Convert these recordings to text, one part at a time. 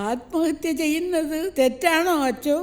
ആത്മഹത്യ ചെയ്യുന്നത് തെറ്റാണോ അച്ചോ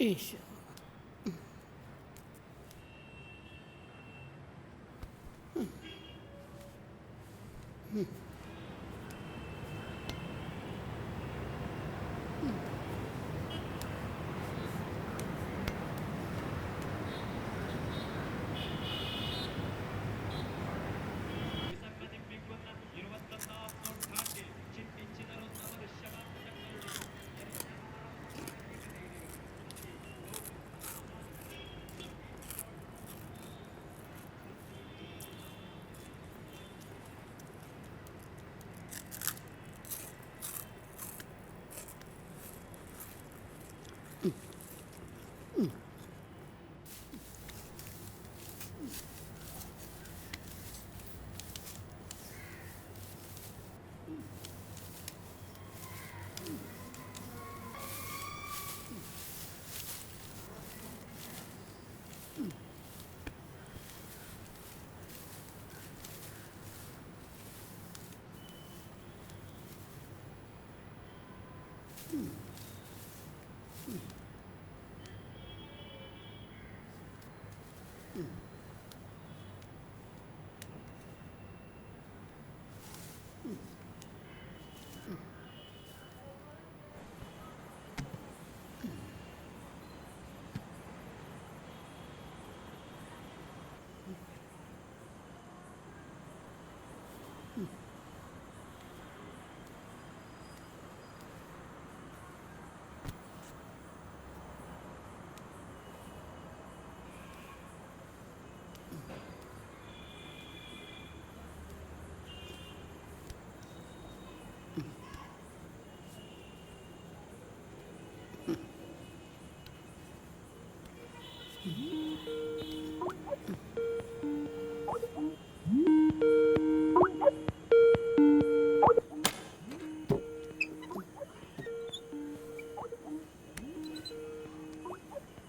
一宿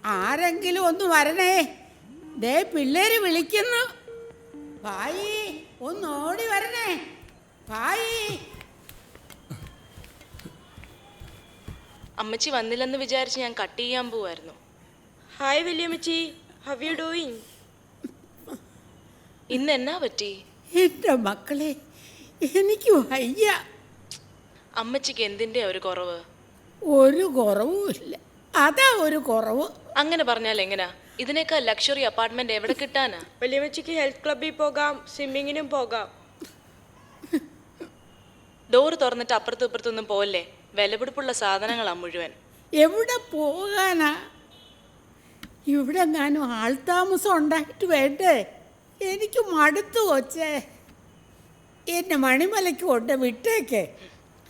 ആരെങ്കിലും ഒന്ന് വരണേ. ദേ പിള്ളേര് വിളിക്കുന്നു. ഭായി ഒന്ന് ഓടി വരണേ. ഭായി. അമ്മച്ചി വന്നില്ലെന്ന് വിചാരിച്ച് ഞാൻ കട്ട് ചെയ്യാൻ പോവായിരുന്നു. ഹായ് വല്യമ്മച്ചി ഹൗ യു ഡൂയിങ് ഇന്ന് എന്നാ പറ്റി? എന്റെ മക്കളെ എനിക്ക് വയ്യ. അമ്മച്ചിക്ക് എന്തിന്റെ ഒരു കുറവ്? ഒരു കുറവുമില്ല. അതാ ഒരു കുറവ്. അങ്ങനെ പറഞ്ഞാൽ എങ്ങനാ? ഇതിനേക്കാൾ ലക്ഷറി അപ്പാർട്ട്മെന്റ് എവിടെ കിട്ടാനാ? വലിയമ്മച്ചിക്ക് ഹെൽത്ത് ക്ലബ്ബിൽ പോകാം സ്വിമ്മിങ്ങിനും പോകാം. ഡോറ് തുറന്നിട്ട് അപ്പുറത്തും ഇപ്പുറത്തൊന്നും പോവല്ലേ? വിലപിടിപ്പുള്ള സാധനങ്ങളാ മുഴുവൻ. എവിടെ പോകാനാ? ഇവിടെ എങ്ങാനും ആൾതാമസം ഉണ്ടായിട്ട് വേണ്ടേ? എനിക്ക് മടുത്തു കൊച്ചേ. എന്നെ മണിമലയ്ക്ക് കൊണ്ട് വിട്ടേക്കേ.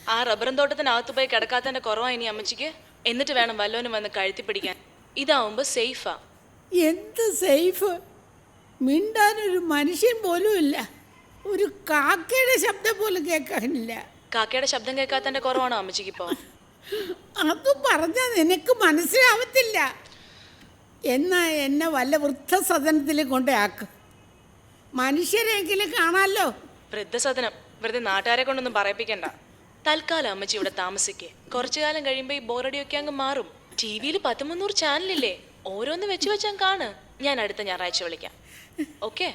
ആ റബ്ബറും തോട്ടത്തിനകത്ത് പോയി കിടക്കാത്തതിന്റെ കുറവാ ഇനി അമ്മച്ചിക്ക്? എന്നിട്ട് വേണം വല്ലോനും വന്ന് കഴുത്തി പിടിക്കാൻ ഇതാവുമ്പോ സേഫാ. എന്ത് സേഫ്? മിണ്ടാനൊരു മനുഷ്യൻ പോലും ഇല്ല. ഒരു കാക്കയുടെ ശബ്ദം പോലും കേൾക്കാനില്ല. കാക്കയുടെ ശബ്ദം കേൾക്കാത്തതിന്റെ കുറവാണോ അമ്മച്ചിക്ക് ഇപ്പോ? അത് പറഞ്ഞാൽ നിനക്ക് മനസ്സിലാവത്തില്ല. എന്നാ എന്നെ വല്ല വൃദ്ധസദനത്തിൽ കൊണ്ടേക്ക് മനുഷ്യരെങ്കിലും കാണാമല്ലോ വൃദ്ധസദനം. വെറുതെ നാട്ടുകാരെ കൊണ്ടൊന്നും പറയിപ്പിക്കണ്ട. തൽക്കാലം അമ്മച്ചി ഇവിടെ താമസിക്കേ. കുറച്ചു കാലം കഴിയുമ്പോ ഈ ബോറടിയൊക്കെ അങ്ങ് മാറും. ടി വിയിൽ പത്ത് മുന്നൂറ് ചാനലില്ലേ? ഓരോന്ന് വെച്ച് വെച്ചാൽ കാണ്. ഞാൻ അടുത്ത ഞായറാഴ്ച വിളിക്കാം. ഓക്കെ?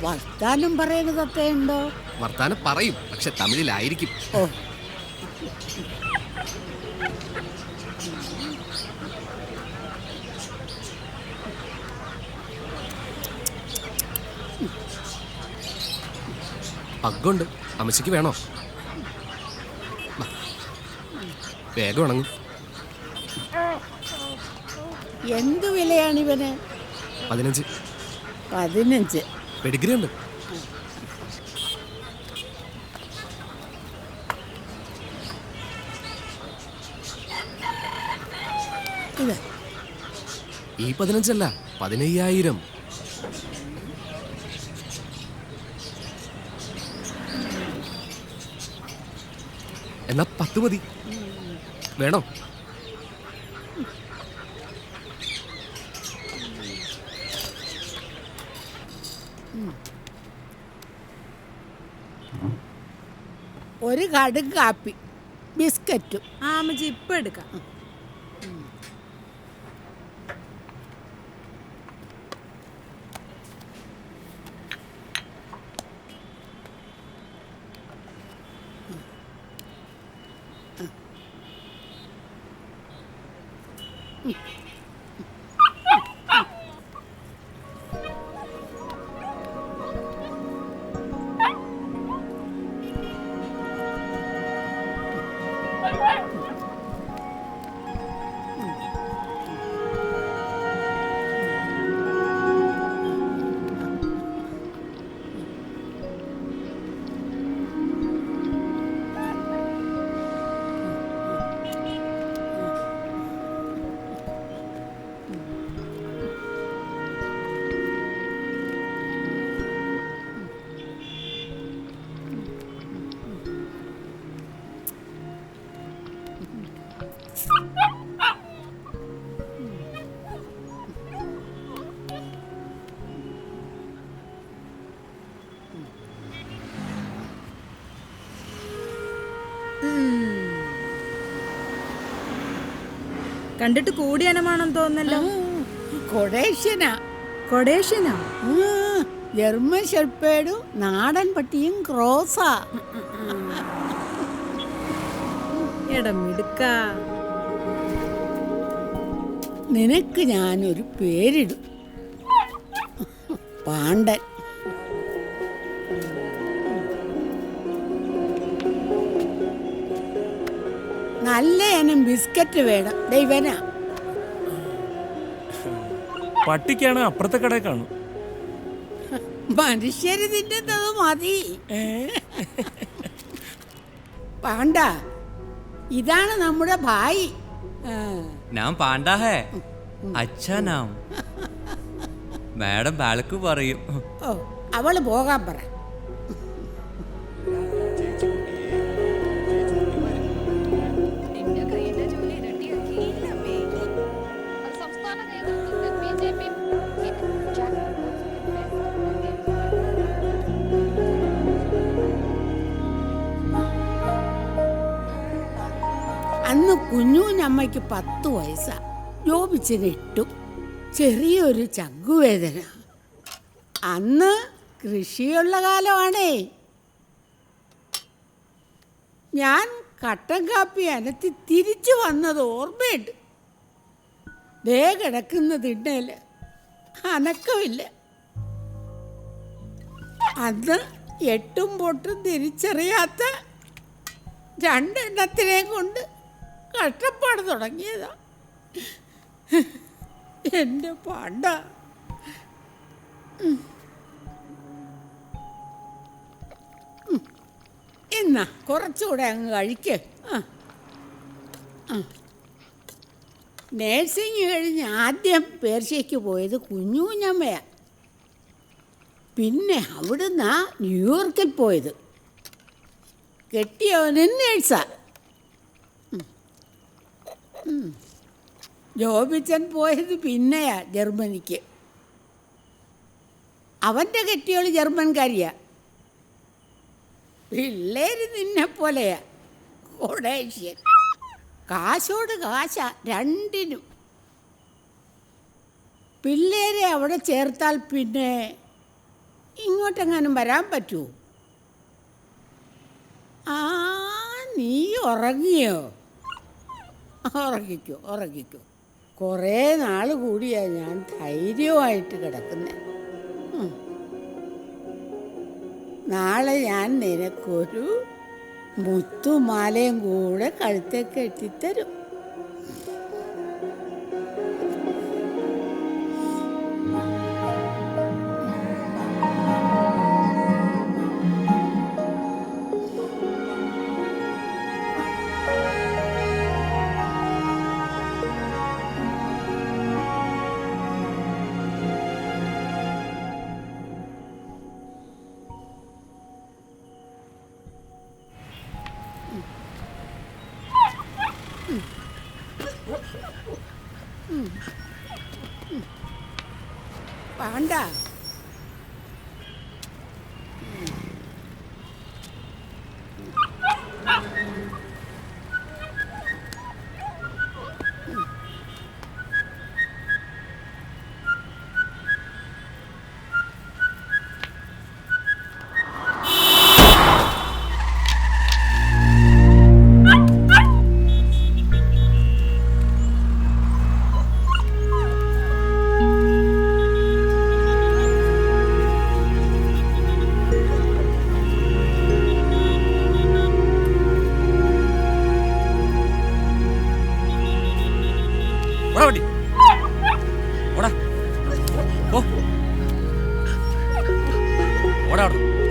വർത്താനം പറയുന്നതൊക്കെ ഉണ്ടോ? വർത്താനം പറയും പക്ഷെ തമിഴിലായിരിക്കും. ഓ. പഗ്ഗുണ്ട്. അമ്മച്ചിക്ക് വേണോ. വേഗം ഉണങ്ങും. എന്തു വിലയാണ് ഇവന്? പതിനഞ്ച്. പതിനഞ്ച്. പെഡിഗ്രി ഉണ്ട് ഈ പതിനഞ്ചല്ല പതിനയ്യായിരം. എന്നാ പത്ത് മതി. വേണോ? ഒരു കടും കാപ്പി ബിസ്ക്കറ്റും ആമജി ഇപ്പം എടുക്കാം. Oh, my God. കണ്ടിട്ട് കൂടിയനമാണെന്ന് തോന്നല്ലോ കൊടേഷ്യനാ കൊടേഷ്യനാ ജർമ്മൻ ഷെർപ്പേഡും നാടൻ പട്ടിയും ക്രോസാ. എടാ മിടുക്ക. നിനക്ക് ഞാനൊരു പേരിടും. പാണ്ഡൻ. നല്ല ഇനം ബിസ്ക്കറ്റ് വേണം. ദൈവനാ പട്ടിക്കാണ് അപ്പുറത്തെ കടയിൽ കാണും. മനുഷ്യര് തിന്നുന്നത് മതി. പാണ്ട ഇതാണ് നമ്മുടെ ഭായി. ഞാൻ പാണ്ടാ ഹേ. അച്ഛാ നാം. മാഡം ബാലക്ക് പറയും. ഓ അവൾ പോകാൻ പറ. കുഞ്ഞൂഞ്ഞമ്മയ്ക്ക് പത്ത് വയസ്സാ. ജോബിച്ചിന് ഇട്ടു. ചെറിയൊരു ചങ്കുവേദന. അന്ന് കൃഷിയുള്ള കാലമാണേ. ഞാൻ കട്ടൻ കാപ്പി അനത്തി തിരിച്ചു വന്നത് ഓർമ്മയുണ്ട്. ദേ കിടക്കുന്ന തിണ്ണേൽ അനക്കമില്ല. അന്ന് എട്ടും പൊട്ടും തിരിച്ചറിയാത്ത രണ്ടെണ്ണത്തിനെ കൊണ്ട് കഷ്ടപ്പാട് തുടങ്ങിയതാ എന്റെ പാണ്ട എന്നാ കുറച്ചുകൂടെ അങ്ങ് കഴിക്ക് ആ. നേഴ്സിംഗ് കഴിഞ്ഞ് ആദ്യം പേർഷ്യയ്ക്ക് പോയത് കുഞ്ഞു കുഞ്ഞമ്മയാണ് പിന്നെ അവിടുന്ന് ന്യൂയോർക്കിൽ പോയത് കെട്ടിയവനും നേഴ്സാ ഉം. ഉം. ജോബിച്ചൻ പോയത് പിന്നെയാ ജർമ്മനിക്ക്. അവന്റെ കെട്ടിയോൾ ജർമ്മൻകാരിയാ. പിള്ളേര് നിന്നെ പോലെയാ. കൊടേഷ്യൻ. കാശോട് കാശ രണ്ടിനും. പിള്ളേരെ അവിടെ ചേർത്താൽ പിന്നെ ഇങ്ങോട്ടെങ്ങാനും വരാൻ പറ്റുമോ ആ നീ ഉറങ്ങിയോ? ഉറങ്ങിക്കോ ഉറങ്ങിക്കോ. കുറേ നാൾ കൂടിയാ ഞാൻ ധൈര്യമായിട്ട് കിടക്കുന്നത് നാളെ ഞാൻ നിനക്കൊരു മുത്തുമാലയും കൂടെ കഴുത്തേക്ക് കെട്ടിത്തരും വേണ്ട ഓടാ വണ്ടി. ഓടാ. ഓ ഓടാ അവിടെ.